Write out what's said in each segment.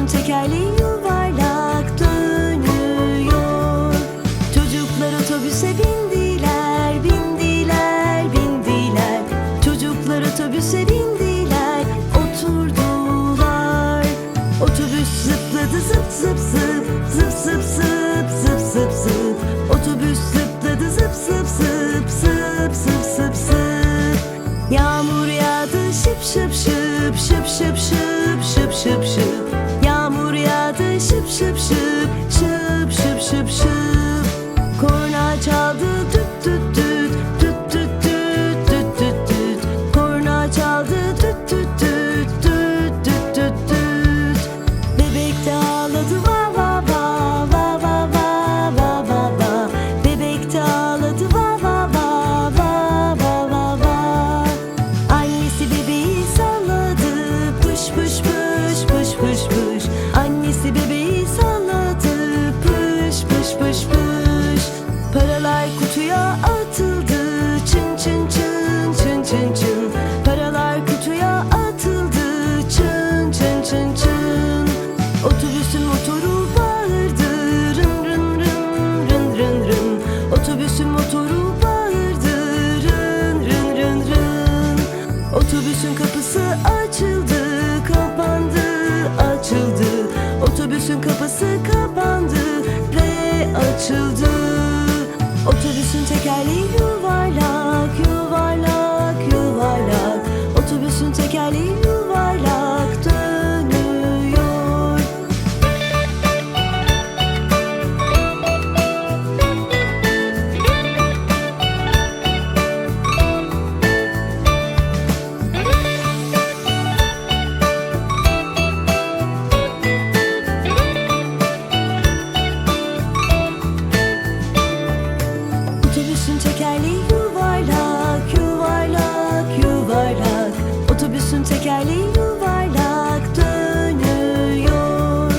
Otobüsün tekerleği yuvarlak dönüyor Çocuklar otobüse bindiler, bindiler, bindiler Çocuklar otobüse bindiler, oturdular Otobüs zıpladı zıp zıp zıp, zıp zıp zıp, zıp zıp zıp Otobüs zıpladı zıp zıp zıp, zıp zıp zıp zıp Yağmur yağdı şıp şıp şıp, şıp şıp şıp şıp şıp şıp kutuya atıldı. Çın çın çın çın çın çın. Paralar kutuya atıldı. Çın çın çın çın. Otobüsün motoru bağırdı. Rın rın rın rın rın rın. Otobüsün motoru bağırdı. Rın rın rın rın. Otobüsün kapısı açıldı. Kapandı açıldı. Otobüsün kapısı kapandı. Ve açıldı Otobüsün tekerleği yuvarlak yuvarlak tekerleği yuvarlak, yuvarlak, yuvarlak. Otobüsün tekerleği yuvarlak dönüyor.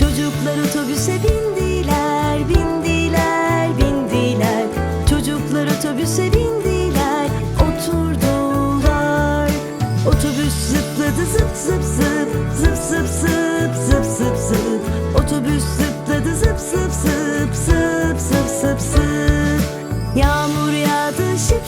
Çocuklar otobüse bindiler, bindiler, bindiler. Çocuklar otobüse bindiler, oturdular. Otobüs zıpladı zıp zıp zıp, zıp zıp zıp, zıp zıp zıp. Otobüs zıpladı zıp zıp zıp,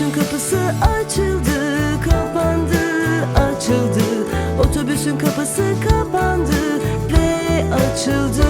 Otobüsün kapısı açıldı kapandı açıldı. Otobüsün kapısı kapandı ve açıldı